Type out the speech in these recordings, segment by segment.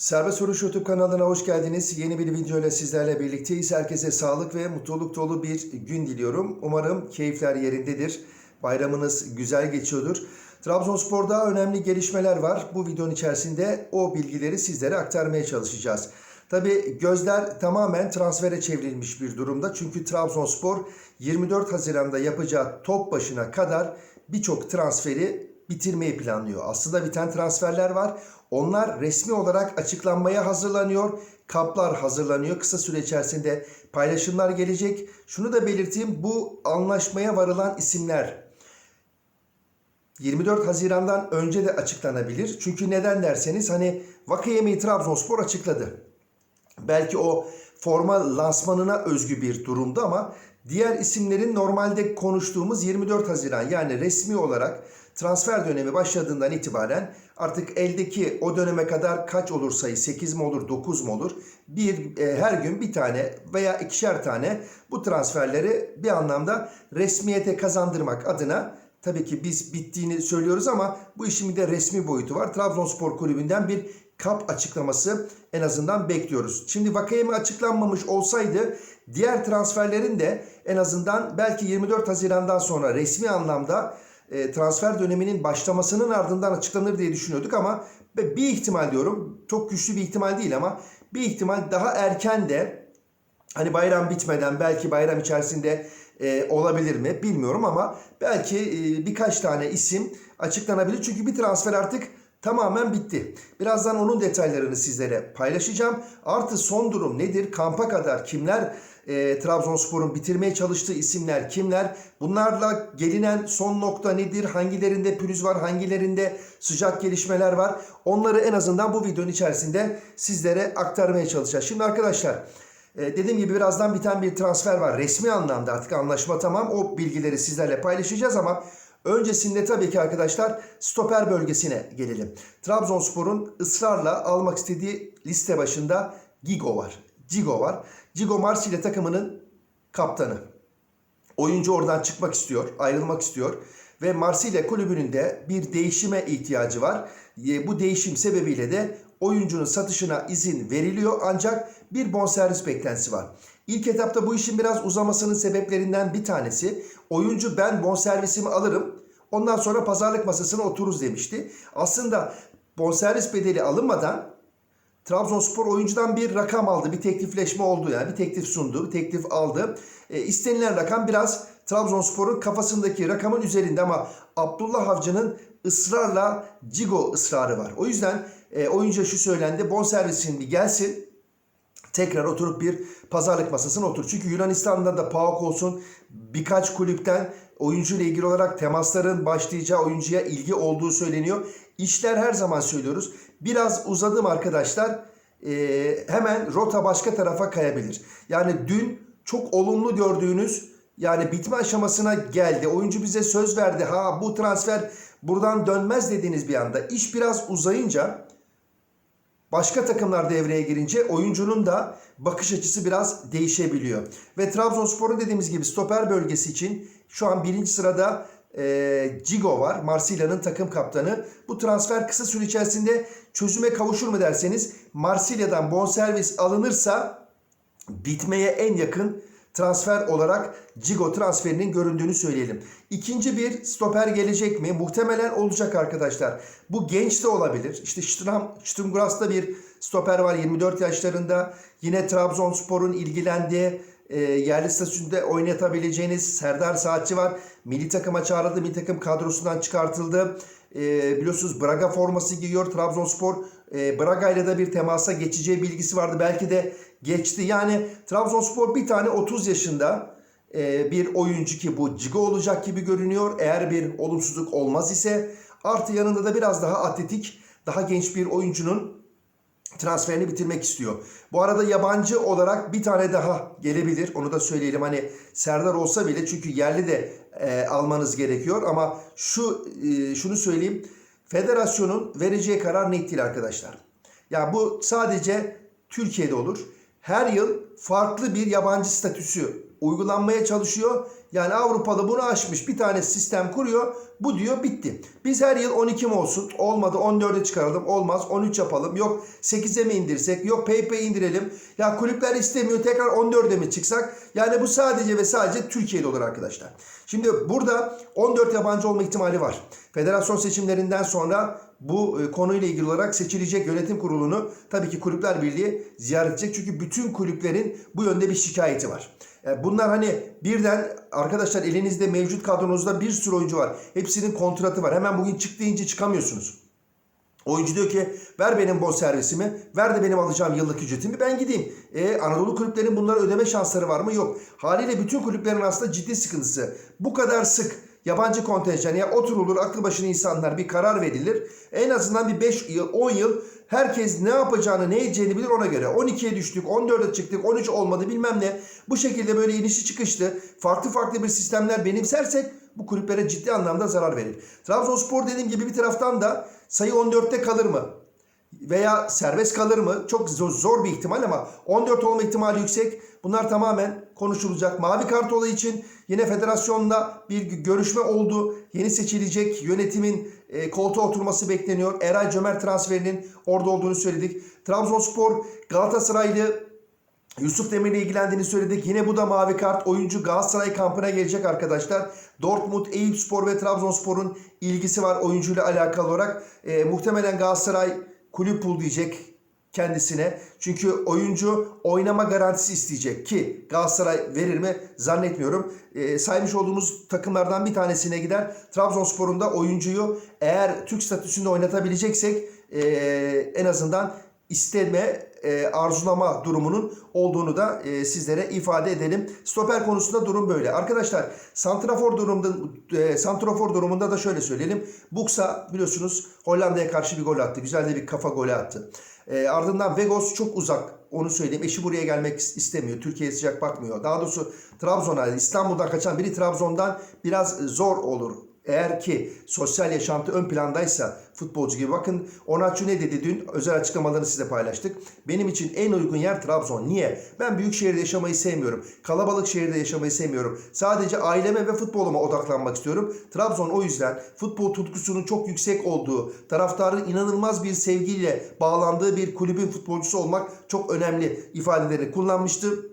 Serbest Soruş YouTube kanalına hoş geldiniz. Yeni bir video ile sizlerle birlikteyiz. Herkese sağlık ve mutluluk dolu bir gün diliyorum. Umarım keyifler yerindedir. Bayramınız güzel geçiyordur. Trabzonspor'da önemli gelişmeler var. Bu videonun içerisinde o bilgileri sizlere aktarmaya çalışacağız. Tabi gözler tamamen transfere çevrilmiş bir durumda. Çünkü Trabzonspor 24 Haziran'da yapacağı top başına kadar birçok transferi bitirmeyi planlıyor. Aslında biten transferler var. Onlar resmi olarak açıklanmaya hazırlanıyor. Kaplar hazırlanıyor. Kısa süre içerisinde paylaşımlar gelecek. Şunu da belirteyim. Bu anlaşmaya varılan isimler 24 Haziran'dan önce de açıklanabilir. Çünkü neden derseniz hani Vakayemi'yi Trabzonspor açıkladı. Belki o forma lansmanına özgü bir durumda ama diğer isimlerin normalde konuştuğumuz 24 Haziran yani resmi olarak transfer dönemi başladığından itibaren artık eldeki o döneme kadar kaç olur sayı 8 mi olur 9 mu olur bir e, her gün bir tane veya ikişer tane bu transferleri bir anlamda resmiyete kazandırmak adına tabii ki biz bittiğini söylüyoruz ama bu işin bir de resmi boyutu var. Trabzonspor Kulübü'nden bir kap açıklaması en azından bekliyoruz. Şimdi Vakayeme açıklanmamış olsaydı diğer transferlerin de en azından belki 24 Haziran'dan sonra resmi anlamda e, transfer döneminin başlamasının ardından açıklanır diye düşünüyorduk ama bir ihtimal diyorum çok güçlü bir ihtimal değil ama bir ihtimal daha erken de hani bayram bitmeden belki bayram içerisinde e, olabilir mi bilmiyorum ama belki e, birkaç tane isim açıklanabilir. Çünkü bir transfer artık tamamen bitti. Birazdan onun detaylarını sizlere paylaşacağım. Artı son durum nedir? Kampa kadar kimler e, Trabzonspor'un bitirmeye çalıştığı isimler kimler? Bunlarla gelinen son nokta nedir? Hangilerinde pürüz var? Hangilerinde sıcak gelişmeler var? Onları en azından bu videonun içerisinde sizlere aktarmaya çalışacağız. Şimdi arkadaşlar e, dediğim gibi birazdan biten bir transfer var. Resmi anlamda artık anlaşma tamam. O bilgileri sizlerle paylaşacağız ama öncesinde tabii ki arkadaşlar stoper bölgesine gelelim. Trabzonspor'un ısrarla almak istediği liste başında Gigo var. Gigo var. Gigo Marsilya takımının kaptanı. Oyuncu oradan çıkmak istiyor, ayrılmak istiyor ve Marsilya kulübünün de bir değişime ihtiyacı var. Bu değişim sebebiyle de oyuncunun satışına izin veriliyor ancak bir bonservis beklentisi var. İlk etapta bu işin biraz uzamasının sebeplerinden bir tanesi oyuncu ben bonservisimi alırım ondan sonra pazarlık masasına otururuz demişti. Aslında bonservis bedeli alınmadan Trabzonspor oyuncudan bir rakam aldı. Bir teklifleşme oldu yani. Bir teklif sundu. Bir teklif aldı. E, istenilen rakam biraz Trabzonspor'un kafasındaki rakamın üzerinde ama Abdullah Avcı'nın ısrarla Cigo ısrarı var. O yüzden e, oyuncuya şu söylendi. Bonservisin bir gelsin. Tekrar oturup bir pazarlık masasına otur. Çünkü Yunanistan'da da PAOK olsun birkaç kulüpten oyuncuyla ilgili olarak temasların başlayacağı oyuncuya ilgi olduğu söyleniyor. İşler her zaman söylüyoruz. Biraz uzadım arkadaşlar. Ee, hemen rota başka tarafa kayabilir. Yani dün çok olumlu gördüğünüz yani bitme aşamasına geldi. Oyuncu bize söz verdi. Ha bu transfer buradan dönmez dediğiniz bir anda. iş biraz uzayınca başka takımlar devreye girince oyuncunun da bakış açısı biraz değişebiliyor. Ve Trabzonspor'un dediğimiz gibi stoper bölgesi için şu an birinci sırada e, Cigo var. Marsilya'nın takım kaptanı. Bu transfer kısa süre içerisinde çözüme kavuşur mu derseniz Marsilya'dan bonservis alınırsa bitmeye en yakın transfer olarak Cigo transferinin göründüğünü söyleyelim. İkinci bir stoper gelecek mi? Muhtemelen olacak arkadaşlar. Bu genç de olabilir. İşte Stram, Sturmgras'ta bir stoper var 24 yaşlarında. Yine Trabzonspor'un ilgilendiği e, yerli statüsünde oynatabileceğiniz Serdar Saatçi var. Milli takıma çağrıldı. Milli takım kadrosundan çıkartıldı. E, biliyorsunuz Braga forması giyiyor Trabzonspor. E, Braga ile de bir temasa geçeceği bilgisi vardı. Belki de geçti. Yani Trabzonspor bir tane 30 yaşında e, bir oyuncu ki bu Cigo olacak gibi görünüyor. Eğer bir olumsuzluk olmaz ise artı yanında da biraz daha atletik, daha genç bir oyuncunun transferini bitirmek istiyor. Bu arada yabancı olarak bir tane daha gelebilir. Onu da söyleyelim. Hani Serdar olsa bile çünkü yerli de e, almanız gerekiyor ama şu e, şunu söyleyeyim. Federasyonun vereceği karar net değil arkadaşlar. Ya bu sadece Türkiye'de olur. Her yıl farklı bir yabancı statüsü uygulanmaya çalışıyor. Yani Avrupalı bunu aşmış. Bir tane sistem kuruyor. Bu diyor bitti. Biz her yıl 12 mi olsun? Olmadı 14'e çıkaralım. Olmaz 13 yapalım. Yok 8'e mi indirsek? Yok PayPay indirelim. Ya kulüpler istemiyor. Tekrar 14'e mi çıksak? Yani bu sadece ve sadece Türkiye'de olur arkadaşlar. Şimdi burada 14 yabancı olma ihtimali var. Federasyon seçimlerinden sonra bu e, konuyla ilgili olarak seçilecek yönetim kurulunu tabii ki Kulüpler Birliği ziyaret edecek. Çünkü bütün kulüplerin bu yönde bir şikayeti var. E, Bunlar hani birden arkadaşlar elinizde mevcut kadronuzda bir sürü oyuncu var. Hepsinin kontratı var. Hemen bugün çık deyince çıkamıyorsunuz. Oyuncu diyor ki ver benim bon servisimi, ver de benim alacağım yıllık ücretimi ben gideyim. E, Anadolu kulüplerin bunları ödeme şansları var mı? Yok. Haliyle bütün kulüplerin aslında ciddi sıkıntısı. Bu kadar sık yabancı kontenjan ya oturulur aklı başına insanlar bir karar verilir. En azından bir 5 yıl 10 yıl herkes ne yapacağını ne edeceğini bilir ona göre. 12'ye düştük 14'e çıktık 13 olmadı bilmem ne. Bu şekilde böyle inişi çıkışlı farklı farklı bir sistemler benimsersek bu kulüplere ciddi anlamda zarar verir. Trabzonspor dediğim gibi bir taraftan da sayı 14'te kalır mı? Veya serbest kalır mı? Çok zor bir ihtimal ama 14 olma ihtimali yüksek. Bunlar tamamen konuşulacak. Mavi kart olayı için yine federasyonla bir görüşme oldu. Yeni seçilecek yönetimin e, koltuğa oturması bekleniyor. Eray Cömert transferinin orada olduğunu söyledik. Trabzonspor Galatasaraylı Yusuf Demir'le ilgilendiğini söyledik. Yine bu da mavi kart. Oyuncu Galatasaray kampına gelecek arkadaşlar. Dortmund, Eyüpspor ve Trabzonspor'un ilgisi var oyuncuyla alakalı olarak. E, muhtemelen Galatasaray kulüp bul diyecek kendisine. Çünkü oyuncu oynama garantisi isteyecek ki Galatasaray verir mi zannetmiyorum. E, saymış olduğumuz takımlardan bir tanesine gider. Trabzonspor'un da oyuncuyu eğer Türk statüsünde oynatabileceksek e, en azından isteme, e, arzulama durumunun olduğunu da e, sizlere ifade edelim. Stoper konusunda durum böyle. Arkadaşlar santrafor durumunda e, santrafor durumunda da şöyle söyleyelim. Buksa biliyorsunuz Hollanda'ya karşı bir gol attı. Güzel de bir kafa golü attı. E, ardından Vegos çok uzak. Onu söyleyeyim. Eşi buraya gelmek istemiyor. Türkiye'ye sıcak bakmıyor. Daha doğrusu Trabzon'a, İstanbul'dan kaçan biri Trabzon'dan biraz zor olur. Eğer ki sosyal yaşantı ön plandaysa futbolcu gibi bakın Onaçu ne dedi dün özel açıklamalarını size paylaştık. Benim için en uygun yer Trabzon. Niye? Ben büyük şehirde yaşamayı sevmiyorum. Kalabalık şehirde yaşamayı sevmiyorum. Sadece aileme ve futboluma odaklanmak istiyorum. Trabzon o yüzden futbol tutkusunun çok yüksek olduğu, taraftarın inanılmaz bir sevgiyle bağlandığı bir kulübün futbolcusu olmak çok önemli ifadelerini kullanmıştı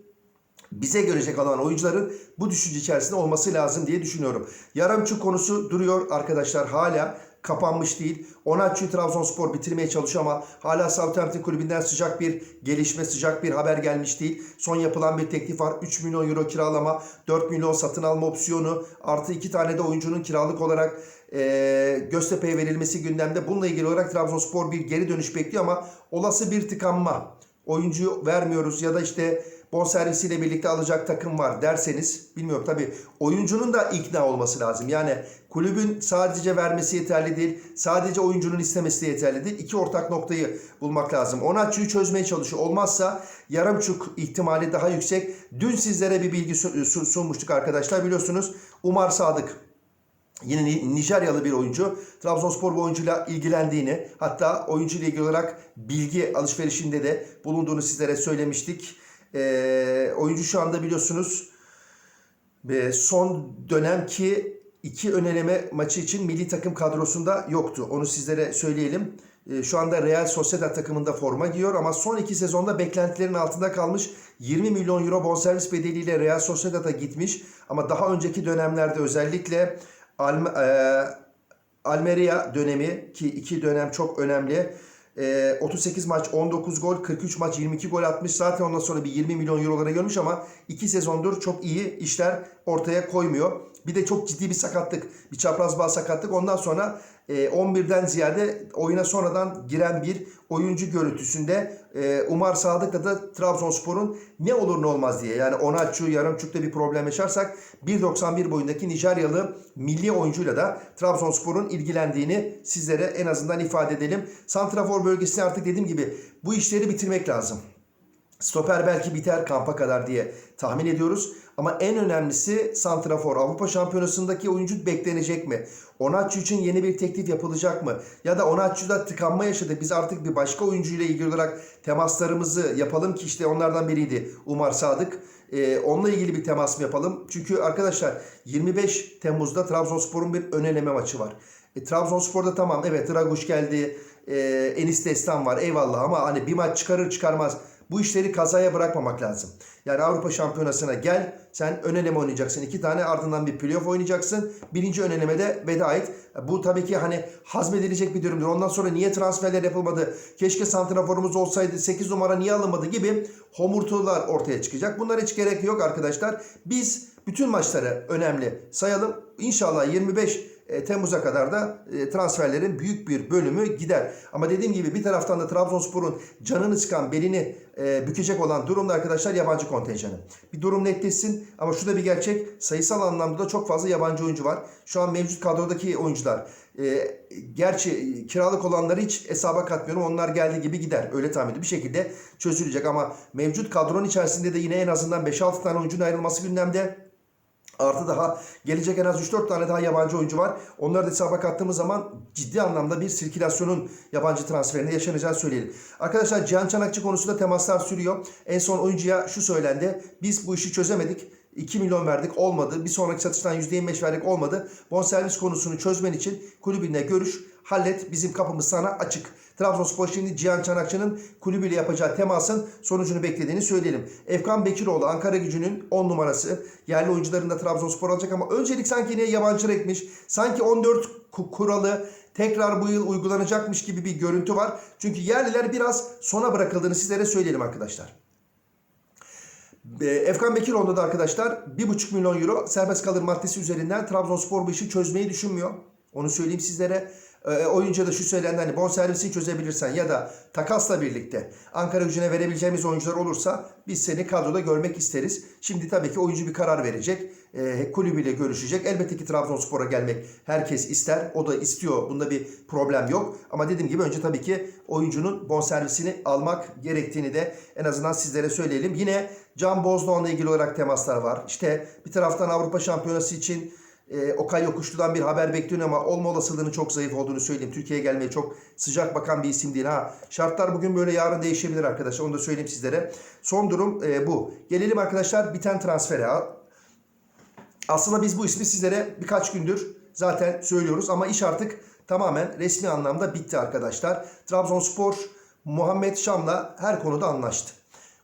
bize görecek olan oyuncuların bu düşünce içerisinde olması lazım diye düşünüyorum. Yaramçı konusu duruyor arkadaşlar hala kapanmış değil. Onatçı Trabzonspor bitirmeye çalışıyor ama hala Southampton kulübünden sıcak bir gelişme, sıcak bir haber gelmiş değil. Son yapılan bir teklif var. 3 milyon euro kiralama, 4 milyon satın alma opsiyonu, artı 2 tane de oyuncunun kiralık olarak e, Göztepe'ye verilmesi gündemde. Bununla ilgili olarak Trabzonspor bir geri dönüş bekliyor ama olası bir tıkanma. Oyuncuyu vermiyoruz ya da işte bonservisiyle birlikte alacak takım var derseniz bilmiyorum tabi oyuncunun da ikna olması lazım. Yani kulübün sadece vermesi yeterli değil. Sadece oyuncunun istemesi de yeterli değil. İki ortak noktayı bulmak lazım. Onatçıyı çözmeye çalışıyor. Olmazsa yarımçuk ihtimali daha yüksek. Dün sizlere bir bilgi sunmuştuk arkadaşlar. Biliyorsunuz Umar Sadık Yine Nijeryalı bir oyuncu. Trabzonspor bu oyuncuyla ilgilendiğini hatta oyuncuyla ilgili olarak bilgi alışverişinde de bulunduğunu sizlere söylemiştik. E, oyuncu şu anda biliyorsunuz e, son dönemki iki öneleme maçı için milli takım kadrosunda yoktu. Onu sizlere söyleyelim. E, şu anda Real Sociedad takımında forma giyiyor ama son iki sezonda beklentilerin altında kalmış. 20 milyon euro bonservis bedeliyle Real Sociedad'a gitmiş. Ama daha önceki dönemlerde özellikle Alm e, Almeria dönemi ki iki dönem çok önemli. E, 38 maç 19 gol 43 maç 22 gol atmış. Zaten ondan sonra bir 20 milyon eurolara görmüş ama 2 sezondur çok iyi işler ortaya koymuyor. Bir de çok ciddi bir sakatlık. Bir çapraz bağ sakatlık. Ondan sonra 11'den ziyade oyuna sonradan giren bir oyuncu görüntüsünde e, Umar Sadık'la da Trabzonspor'un ne olur ne olmaz diye. Yani Onatçu, Yarımçuk'ta bir problem yaşarsak 1.91 boyundaki Nijeryalı milli oyuncuyla da Trabzonspor'un ilgilendiğini sizlere en azından ifade edelim. Santrafor bölgesine artık dediğim gibi bu işleri bitirmek lazım. Stoper belki biter kampa kadar diye tahmin ediyoruz. Ama en önemlisi Santrafor. Avrupa Şampiyonası'ndaki oyuncu beklenecek mi? Onatçı için yeni bir teklif yapılacak mı? Ya da Onatçı'da tıkanma yaşadı. Biz artık bir başka oyuncuyla ilgili olarak temaslarımızı yapalım ki işte onlardan biriydi Umar Sadık. Ee, onunla ilgili bir temas mı yapalım? Çünkü arkadaşlar 25 Temmuz'da Trabzonspor'un bir ön eleme maçı var. E, Trabzonspor'da tamam evet Draguş geldi. E, Enis Destan var eyvallah ama hani bir maç çıkarır çıkarmaz bu işleri kazaya bırakmamak lazım. Yani Avrupa Şampiyonası'na gel. Sen ön eleme oynayacaksın. iki tane ardından bir playoff oynayacaksın. Birinci ön elemede veda et. Bu tabii ki hani hazmedilecek bir durumdur. Ondan sonra niye transferler yapılmadı? Keşke santraforumuz olsaydı. 8 numara niye alınmadı gibi homurtular ortaya çıkacak. Bunlara hiç gerek yok arkadaşlar. Biz bütün maçları önemli sayalım. İnşallah 25 e, Temmuz'a kadar da e, transferlerin büyük bir bölümü gider. Ama dediğim gibi bir taraftan da Trabzonspor'un canını sıkan, belini e, bükecek olan durumda arkadaşlar yabancı kontenjanı. Bir durum netleşsin ama şu da bir gerçek. Sayısal anlamda da çok fazla yabancı oyuncu var. Şu an mevcut kadrodaki oyuncular. E, gerçi kiralık olanları hiç hesaba katmıyorum. Onlar geldiği gibi gider. Öyle tahmin ediyorum. Bir şekilde çözülecek ama mevcut kadronun içerisinde de yine en azından 5-6 tane oyuncunun ayrılması gündemde. Artı daha gelecek en az 3-4 tane daha yabancı oyuncu var. Onları da hesaba kattığımız zaman ciddi anlamda bir sirkülasyonun yabancı transferinde yaşanacağını söyleyelim. Arkadaşlar Cihan Çanakçı konusunda temaslar sürüyor. En son oyuncuya şu söylendi. Biz bu işi çözemedik. 2 milyon verdik olmadı. Bir sonraki satıştan %25 verdik olmadı. Bonservis konusunu çözmen için kulübünle görüş, hallet. Bizim kapımız sana açık. Trabzonspor şimdi Cihan Çanakçı'nın kulübüyle yapacağı temasın sonucunu beklediğini söyleyelim. Efkan Bekiroğlu Ankara gücünün 10 numarası. Yerli oyuncuların da Trabzonspor alacak ama öncelik sanki yine yabancı renkmiş. Sanki 14 kuralı tekrar bu yıl uygulanacakmış gibi bir görüntü var. Çünkü yerliler biraz sona bırakıldığını sizlere söyleyelim arkadaşlar. E, Efkan Bekiroğlu da arkadaşlar 1,5 milyon euro serbest kalır maddesi üzerinden Trabzonspor bu işi çözmeyi düşünmüyor. Onu söyleyeyim sizlere. E, oyuncuya da şu söylendi hani bonservisi çözebilirsen ya da takasla birlikte Ankara gücüne verebileceğimiz oyuncular olursa biz seni kadroda görmek isteriz. Şimdi tabii ki oyuncu bir karar verecek. E, kulübüyle görüşecek. Elbette ki Trabzonspor'a gelmek herkes ister. O da istiyor. Bunda bir problem yok. Ama dediğim gibi önce tabii ki oyuncunun bonservisini almak gerektiğini de en azından sizlere söyleyelim. Yine Can Bozdoğan'la ilgili olarak temaslar var. İşte bir taraftan Avrupa Şampiyonası için e, Okay Yokuşlu'dan bir haber bekliyor ama olma olasılığının çok zayıf olduğunu söyleyeyim. Türkiye'ye gelmeye çok sıcak bakan bir isim değil. Ha şartlar bugün böyle yarın değişebilir arkadaşlar. Onu da söyleyeyim sizlere. Son durum e, bu. Gelelim arkadaşlar biten transfere. Aslında biz bu ismi sizlere birkaç gündür zaten söylüyoruz ama iş artık tamamen resmi anlamda bitti arkadaşlar. Trabzonspor Muhammed Şam'la her konuda anlaştı.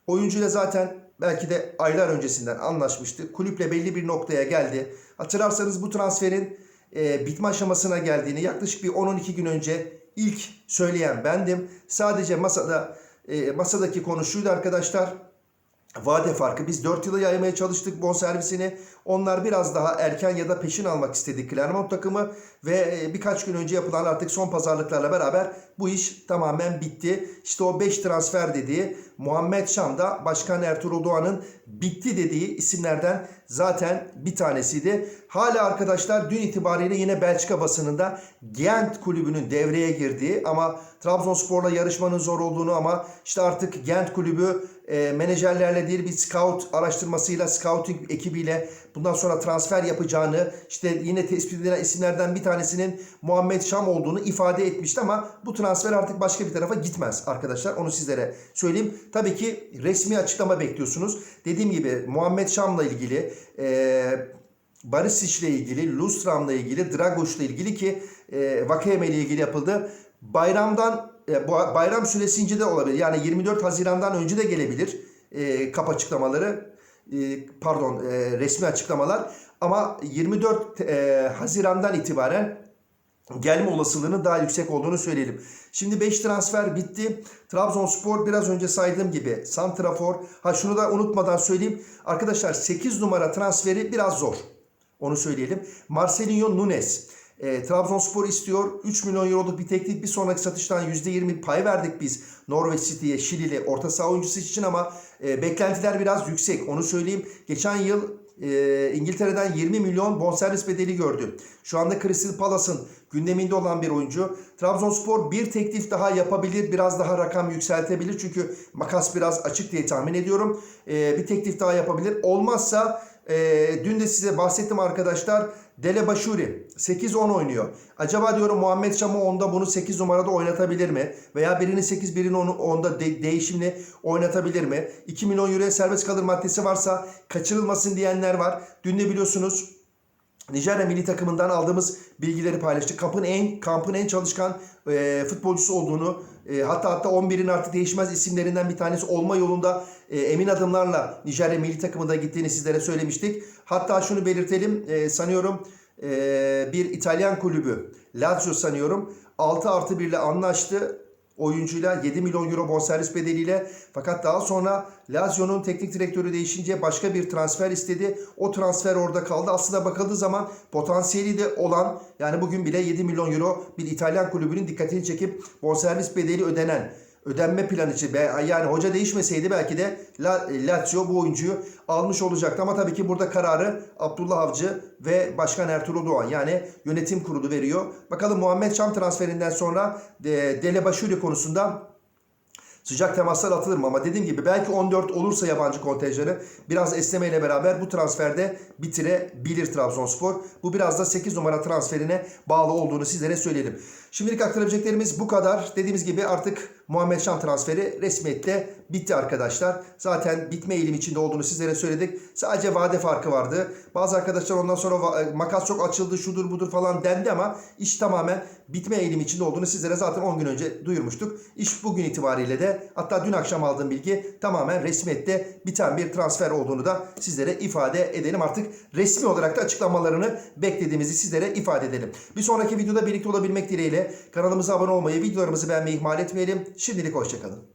Oyuncuyla zaten belki de aylar öncesinden anlaşmıştı. Kulüple belli bir noktaya geldi. Hatırlarsanız bu transferin e, bitme aşamasına geldiğini yaklaşık bir 10-12 gün önce ilk söyleyen bendim. Sadece masada e, masadaki konu şuydu arkadaşlar. Vade farkı. Biz 4 yıla yaymaya çalıştık bonservisini. Onlar biraz daha erken ya da peşin almak istedi Clermont takımı. Ve e, birkaç gün önce yapılan artık son pazarlıklarla beraber bu iş tamamen bitti. İşte o 5 transfer dediği Muhammed Şam'da Başkan Ertuğrul Doğan'ın bitti dediği isimlerden zaten bir tanesiydi. Hala arkadaşlar dün itibariyle yine Belçika basınında Gent kulübünün devreye girdiği ama Trabzonspor'la yarışmanın zor olduğunu ama işte artık Gent kulübü e, menajerlerle değil bir scout araştırmasıyla, scouting ekibiyle bundan sonra transfer yapacağını işte yine tespit edilen isimlerden bir tanesinin Muhammed Şam olduğunu ifade etmişti ama bu transfer artık başka bir tarafa gitmez arkadaşlar. Onu sizlere söyleyeyim. Tabii ki resmi açıklama bekliyorsunuz. Dediğim gibi Muhammed Şam'la ilgili e, Barisic ile ilgili, Lustram'la ilgili, Dragoş'la ilgili ki e, Vakayeme ile ilgili yapıldı. Bayramdan e, bayram süresince de olabilir. Yani 24 Haziran'dan önce de gelebilir e, kap açıklamaları. E, pardon e, resmi açıklamalar. Ama 24 e, Haziran'dan itibaren gelme olasılığının daha yüksek olduğunu söyleyelim. Şimdi 5 transfer bitti. Trabzonspor biraz önce saydığım gibi Santrafor. Ha şunu da unutmadan söyleyeyim. Arkadaşlar 8 numara transferi biraz zor. Onu söyleyelim. Marcelinho Nunes. E, Trabzonspor istiyor. 3 milyon euroluk bir teklif. Bir sonraki satıştan %20 pay verdik biz Norwich City'ye, Şilili orta saha oyuncusu için ama e, beklentiler biraz yüksek. Onu söyleyeyim. Geçen yıl e, İngiltere'den 20 milyon bonservis bedeli gördü. Şu anda Crystal Palace'ın gündeminde olan bir oyuncu. Trabzonspor bir teklif daha yapabilir. Biraz daha rakam yükseltebilir. Çünkü makas biraz açık diye tahmin ediyorum. E, bir teklif daha yapabilir. Olmazsa e, dün de size bahsettim arkadaşlar. Dele Başuri 8-10 oynuyor. Acaba diyorum Muhammed Şam'ı 10'da bunu 8 numarada oynatabilir mi? Veya birini 8 birini 10'da de, değişimli oynatabilir mi? 2 milyon euroya serbest kalır maddesi varsa kaçırılmasın diyenler var. Dün de biliyorsunuz Nijerya milli takımından aldığımız bilgileri paylaştık. Kampın en kampın en çalışkan e, futbolcusu olduğunu, e, hatta hatta 11'in artık değişmez isimlerinden bir tanesi olma yolunda e, emin adımlarla Nijerya milli takımında gittiğini sizlere söylemiştik. Hatta şunu belirtelim, e, sanıyorum e, bir İtalyan kulübü Lazio sanıyorum 6 artı 1 ile anlaştı oyuncuyla 7 milyon euro bonservis bedeliyle fakat daha sonra Lazio'nun teknik direktörü değişince başka bir transfer istedi. O transfer orada kaldı. Aslında bakıldığı zaman potansiyeli de olan yani bugün bile 7 milyon euro bir İtalyan kulübünün dikkatini çekip bonservis bedeli ödenen ödenme planı için yani hoca değişmeseydi belki de Lazio bu oyuncuyu almış olacaktı. Ama tabii ki burada kararı Abdullah Avcı ve Başkan Ertuğrul Doğan yani yönetim kurulu veriyor. Bakalım Muhammed Şam transferinden sonra Dele Başuri konusunda Sıcak temaslar atılır mı? Ama dediğim gibi belki 14 olursa yabancı kontenjanı biraz esnemeyle beraber bu transferde bitirebilir Trabzonspor. Bu biraz da 8 numara transferine bağlı olduğunu sizlere söyleyelim. Şimdilik aktarabileceklerimiz bu kadar. Dediğimiz gibi artık Muhammed Şam transferi resmiyette bitti arkadaşlar. Zaten bitme eğilim içinde olduğunu sizlere söyledik. Sadece vade farkı vardı. Bazı arkadaşlar ondan sonra makas çok açıldı şudur budur falan dendi ama iş tamamen bitme eğilim içinde olduğunu sizlere zaten 10 gün önce duyurmuştuk. İş bugün itibariyle de hatta dün akşam aldığım bilgi tamamen resmiyette biten bir transfer olduğunu da sizlere ifade edelim. Artık resmi olarak da açıklamalarını beklediğimizi sizlere ifade edelim. Bir sonraki videoda birlikte olabilmek dileğiyle kanalımıza abone olmayı, videolarımızı beğenmeyi ihmal etmeyelim. Şimdilik hoşçakalın.